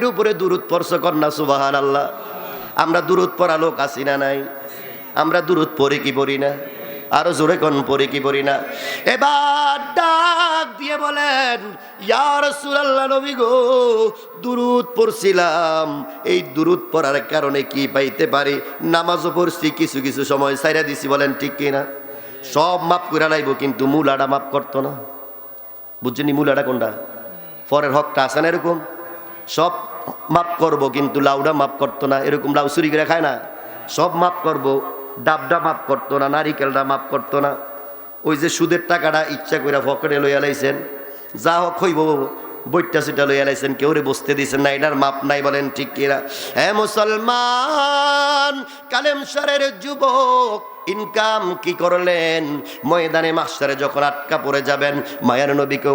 নবীর উপরে দূরত পড়ছ কন্যা সুবাহান আল্লাহ আমরা দূরত পড়া লোক আসি না নাই? আমরা দূরত পড়ি কি পড়ি না? আরও জোরে কোন, পড়ি কি পড়ি না? এবার ডাক দিয়ে বলেন ইয়ার সুরাল্লাহ নবী গো পড়ছিলাম। এই পড়ার কারণে কি পাইতে পারি? নামাজও পড়ছি, কিছু কিছু সময় সাইরা দিছি। বলেন, ঠিক কিনা সব মাপ করে লাইব, কিন্তু মূলাটা মাপ করতো না। বুঝছেনি মূলাটা কোনটা? পরের হকটা আছে না এরকম? সব মাপ করব, কিন্তু লাউডা মাপ করতো না। এরকম লাউ চুরি করে খায় না। সব মাপ করব, ডাবডা মাপ করতো না, নারিকেলটা মাপ করতো না। ওই যে সুদের টাকাটা ইচ্ছা করে ফকরে লইয়া লাইছেন, যা হোক হইব বইটা সেটা লইয়া লাইছেন, কেউ রে বসতে দিয়েছেন না, এটার মাপ নাই বলেন ঠিক কিনা? হ্যাঁ মুসলমান, কালেম সারের যুবক, ইনকাম কি করলেন? ময়দানে মাস্টারে যখন আটকা পড়ে যাবেন, মায়ের নবীকে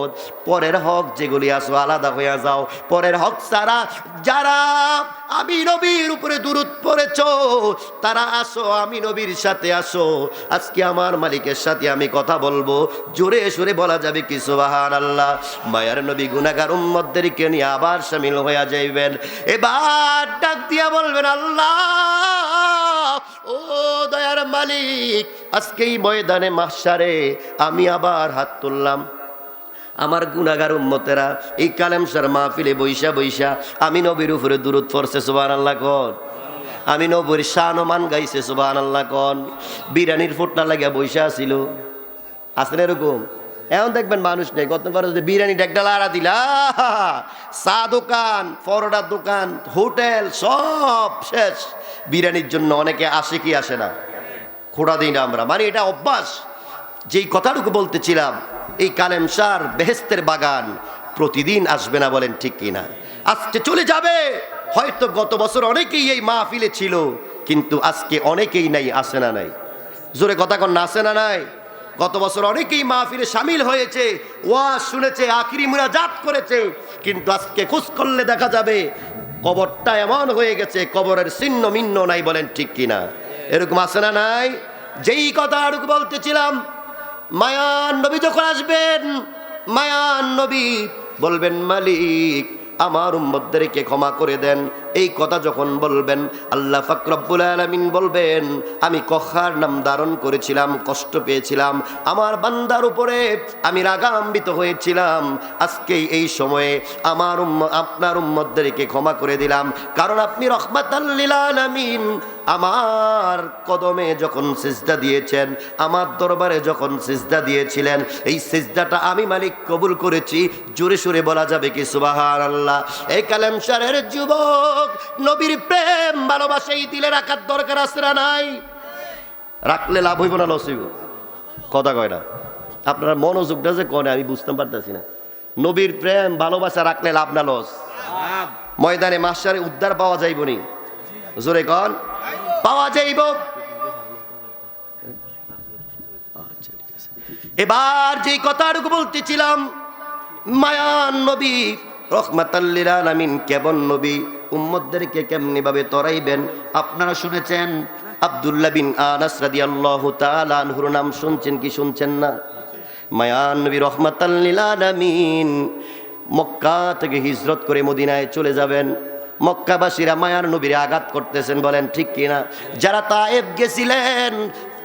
উম্মত পরের হক যেগুলি আসো আলাদা হইয়া যাও। পরের হক ছাড়া যারা আমি নবীর উপরে দূরত পড়েছ, তারা আসো, আমি নবীর সাথে আসো। আজকে আমার মালিকের সাথে আমি কথা বলব। জোরে সুরে বলা যাবে কি সুবাহান আল্লাহ মায়ার নবী গুনাগার উম্মতদেরকে নিয়ে আবার সামিল হইয়া যাইবেন। এবার ডাক দিয়া বলবেন, আল্লাহ, ও দয়ার মালিক আজকে এই ময়দানে মাসারে আমি আবার হাত তুললাম। আমার গুনাগার উম্মতেরা, এই কালেমসার মাহফিলে বৈশা বৈশা, আমি নবীর উপরে দূরত পড়ছে সুবান আল্লাহ কন। আমি নবীর শানমান গাইছে সুবান আল্লাহ কন। বিরিয়ানির ফুটনা লাগিয়া বৈশা ছিল আসলে এরকম। এখন দেখবেন মানুষ নেই যে বিরিয়ানি ডেকডাল আড়া দিলা চা দোকান, পরোটার দোকান, হোটেল, সব শেষ। বিরিয়ানির জন্য অনেকে আসে কি আসে না? খোড়া দিই না আমরা। মানে এটা অভ্যাস। যেই কথাটুকু বলতেছিলাম এই কালেম সার বেহেস্তের বাগান প্রতিদিন আসবে না বলেন ঠিক কিনা? আজকে চলে যাবে। হয়তো গত বছর অনেকেই এই মাহফিলে ছিল, কিন্তু আজকে অনেকেই নাই, আসে না নাই। জোরে কথা কন, না আসে না নাই? গত বছর অনেকেই মাহফিলে সামিল হয়েছে, ওয়াজ শুনেছে, আখিরি মুনাজাত করেছে, কিন্তু আজকে খুশ করলে দেখা যাবে কবরটা এমন হয়ে গেছে, কবরের ছিন্ন মিন্ন নাই বলেন ঠিক কিনা? এরকম আসে না নাই? যেই কথা আরুক বলতেছিলাম মায়ান নবী যখন আসবেন মায়ান নবী বলবেন মালিক আমার উম্মদদেরকে ক্ষমা করে দেন। এই কথা যখন বলবেন, আল্লাহ ফাকরব্বুল আলমিন বলবেন, আমি কখার নাম ধারণ করেছিলাম, কষ্ট পেয়েছিলাম, আমার বান্দার উপরে আমি রাগাম্বিত হয়েছিলাম আজকে এই সময়ে আমার আপনার উম্মতদেরকে ক্ষমা করে দিলাম, কারণ আপনি রহমাতাল্লিল আলামিন আমার কদমে যখন সিজদা দিয়েছেন, আমার দরবারে যখন সিজদা দিয়েছিলেন, এই সিজদাটা আমি মালিক কবুল করেছি, জোরে সোরে বলা যাবে কি সুবাহার আল্লাহ এই কালেম সারের যুবক নবীর প্রেম, ভালোবাসা এই দিলে রাখার দরকার আছে না নাই? রাখলে লাভ হইব না, লস হইব। কথা কয় না। আপনার মনোযোগটা যে কনে আমি বুঝতে পারতেছি না। নবীর প্রেম, ভালোবাসা রাখলে লাভ না, লস? ময়দানে মাসারে উদ্ধার পাওয়া যাইব নি? জোরে কন। পাওয়া যাইব। এবার যে কথাটুকু বলতেছিলাম, মায়ান নবী রহমাতাল্লিল আলামিন, কেমন নবী? উম্মতদেরকে কেমনি ভাবে তরাইবেন? আপনারা শুনেছেন আব্দুল্লাহ বিন আনাস রাদিয়াল্লাহু তাআলা আনহুর নাম শুনছেন কি শুনছেন না? মায়ান নবী আলামিন মক্কা থেকে হিজরত করে মদিনায় চলে যাবেন। মক্কাবাসীরা মায়ার নবীরে আঘাত করতেছেন বলেন, ঠিক কিনা যারা তায়েব গেছিলেন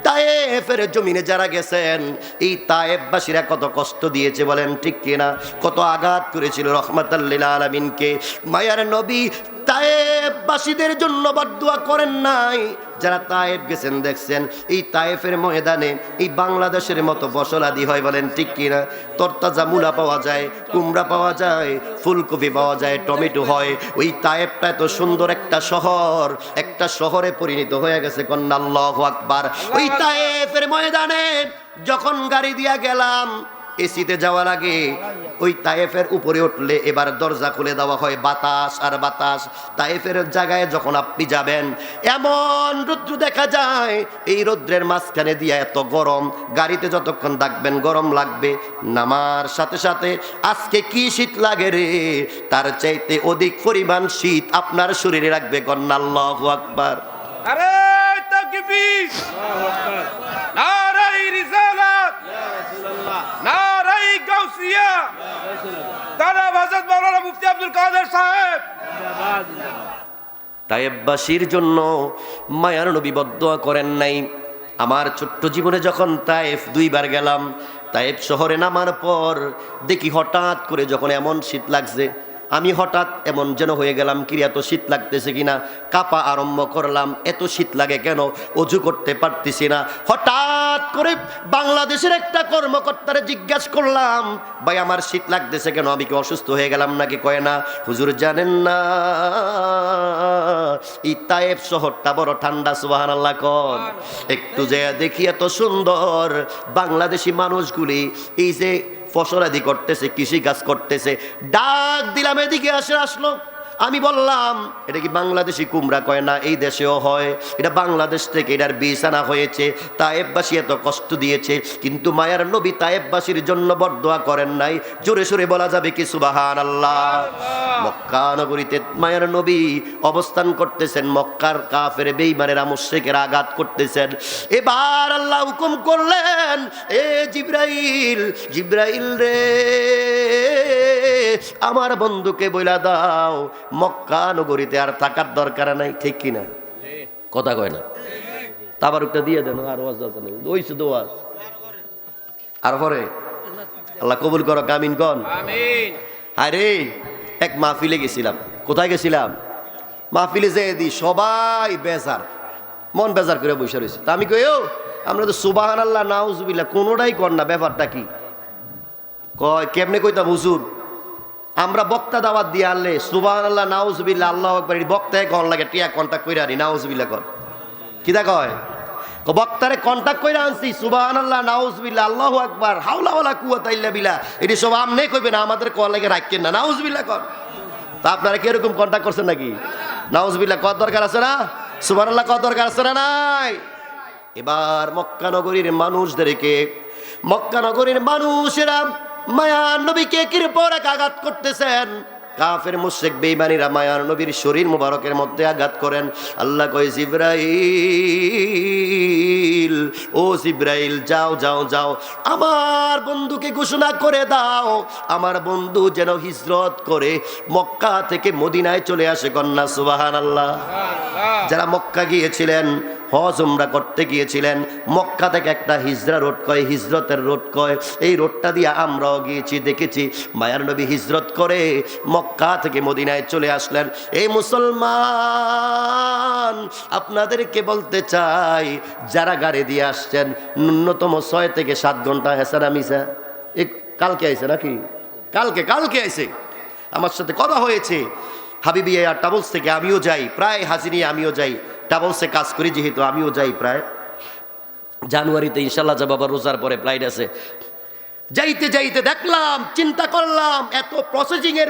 তায়েফের জমিনে যারা গেছেন, এই তায়েববাসীরা কত কষ্ট দিয়েছে বলেন, ঠিক কিনা কত আঘাত করেছিল রহমতাল্লিল আলমিনকে। মায়ার নবী তায়েববাসীদের জন্য বদুয়া করেন নাই। যারা তায়েব গেছেন, দেখছেন, এই তায়েফের ময়দানে, এই বাংলাদেশের মতো ফসলাদি হয় বলেন, ঠিক কিনা? তরতাজা মূলা পাওয়া যায়, কুমড়া পাওয়া যায়, ফুলকপি পাওয়া যায়, টমেটো হয়। ওই তায়েবটা এত সুন্দর একটা শহর, একটা শহরে পরিণত হয়ে গেছে, কন্যা আল্লাহ আকবার। ওই তায়েফের ময়দানে যখন গাড়ি দিয়া গেলাম এসিতে যাওয়ার আগে ওই তায়েফের উপরে উঠলে এবার দরজা খুলে দেওয়া হয় বাতাস আর বাতাস। তায়েফের জায়গায় যখন আপনি যাবেন এমন রৌদ্র দেখা যায় এই রৌদ্রের মাঝখানে দিয়ে এত গরম গাড়িতে যতক্ষণ থাকবেন গরম লাগবে নামার সাথে সাথে আজকে কি শীত লাগে রে? তার চাইতে অধিক পরিমাণ শীত আপনার শরীরে রাখবে গন্নাল্লাহ আকবার। আরে তাকবীর! নারাই মুফতি আব্দুল কাদের সাহেব। তায়েববাসীর জন্য মায়ার নবী বদোয়া করেন নাই। আমার ছোট্ট জীবনে যখন তায়েফ দুইবার গেলাম, তায়েফ শহরে নামার পর দেখি হঠাৎ করে যখন এমন শীত লাগছে, আমি হঠাৎ এমন যেন হয়ে গেলাম কি এত শীত লাগতেছে কিনা? কাপা আরম্ভ করলাম, এত শীত লাগে কেন? অজু করতে পারতেছি না। হঠাৎ করে বাংলাদেশের একটা কর্মকর্তারে জিজ্ঞাসা করলাম ভাই আমার শীত লাগতেছে কেন? আমি কি অসুস্থ হয়ে গেলাম নাকি? কয় না হুজুর জানেন না। এই তায়েব শহরটা বড় ঠান্ডা সুবাহান আল্লাহ কন একটু যে দেখি এত সুন্দর বাংলাদেশি মানুষগুলি এই যে ফসলাদি করতেছে কৃষি কাজ করতেছে ডাক দিলাম এদিকে আসে আসলো। আমি বললাম এটা কি বাংলাদেশি কুমড়া কয় না? এই দেশেও হয়। এটা বাংলাদেশ থেকে এটার বীজ আনা হয়েছে। তায়েববাসী এত কষ্ট দিয়েছে। কিন্তু মায়ার নবী তায়েববাসীর জন্য বরদোয়া করেন নাই। জোরে সোরে বলা যাবে কি সুবাহান আল্লাহ মক্কা নগরীতে মায়ার নবী অবস্থান করতেছেন। মক্কার কাফের বেইমানেরা মুশ্রিকের আঘাত করতেছেন। এবার আল্লাহ হুকুম করলেন এ জিব্রাইল জিব্রাইল রে আমার বন্ধুকে বইলা দাও। মক্কা নগরীতে আর থাকার দরকার নাই ঠিক কিনা? কথা কয় না? তাবারুকটা দিয়ে দেন আর ওয়াজ দরকার নেই। ওই শুধু ওয়াজ। আর পরে? আল্লাহ কবুল করো কামিন কন। আরে এক মাহফিলে গেছিলাম। কোথায় গেছিলাম? মাহফিলে যে দি সবাই বেজার। মন বেজার করে বসে রয়েছে। তা আমি কই ও আমরা তো সুবাহান আল্লাহ নাউজুবিল্লাহ কোনোটাই কর না ব্যাপারটা কি? কয় কেমনে কইতাম হুজুর? আমরা বক্তা দাওয়াত দিয়ে আনলে সুবাহান আল্লাহ নাউজুবিল্লাহ, আল্লাহ একবার বক্তায় কন লাগে, টিয়া কন্টাক্ট করে আনি, নাউজুবিল্লাহ কর। কিদা কয়? বক্তারে কন্টাক্ট করে আনছি সুবাহান আল্লাহ নাউজবিল্লাহ, আল্লাহ আকবার, হাওলা ওয়ালা কুয়াতা ইল্লা বিল্লাহ। এটি সব আমনে কইবে না, আমাদের কল লাগে রাখেন না, নাউজবিল্লাহ কর। তা আপনারা কি এরকম কন্টাক্ট করছেন নাকি? নাউজবিল্লাহ, কত দরকার আছে না? সুবাহান আল্লাহ কত দরকার আছে না নাই? এবার মক্কা নগরীর মানুষদেরকে মক্কা নগরীর মানুষেরা মায়ার নবীকে কিরপর এক আঘাত করতেছেন। কাফের মুশেক বেইমানিরা মায়ার নবীর শরীর মুবারকের মধ্যে আঘাত করেন। আল্লাহ কয় জিব্রাইল ও জিব্রাইল যাও যাও যাও। আমার বন্ধুকে ঘোষণা করে দাও। আমার বন্ধু যেন হিজরত করে মক্কা থেকে মদিনায় চলে আসে কন্যা সুবাহান আল্লাহ যারা মক্কা গিয়েছিলেন হজ উমরা করতে গিয়েছিলেন। মক্কা থেকে একটা হিজরা রোড কয়, হিজরতের রোড কয়। এই রোডটা দিয়ে আমরাও গিয়েছি, দেখেছি। মায়ার নবী হিজরত করে মক্কা থেকে মদিনায় চলে আসলেন। এই মুসলমান, আপনাদেরকে বলতে চাই, যারা গাড়ি দিয়ে আসছেন, ন্যূনতম ছয় থেকে সাত ঘণ্টা হেসারা মিসা এ কালকে আইছে নাকি? কালকে কালকে আইসে আমার সাথে কথা হয়েছে। হাবিবি আর টাবলস থেকে আমিও যাই, প্রায় হাজিরি আমিও যাই। টাবলসে কাজ করি, যেহেতু আমিও যাই প্রায়। জানুয়ারিতে ইনশাল্লাহ যাব, আবার রোজার পরে ফ্লাইট আছে। যাইতে যাইতে দেখলাম, চিন্তা করলাম, এত প্রসেসিং এর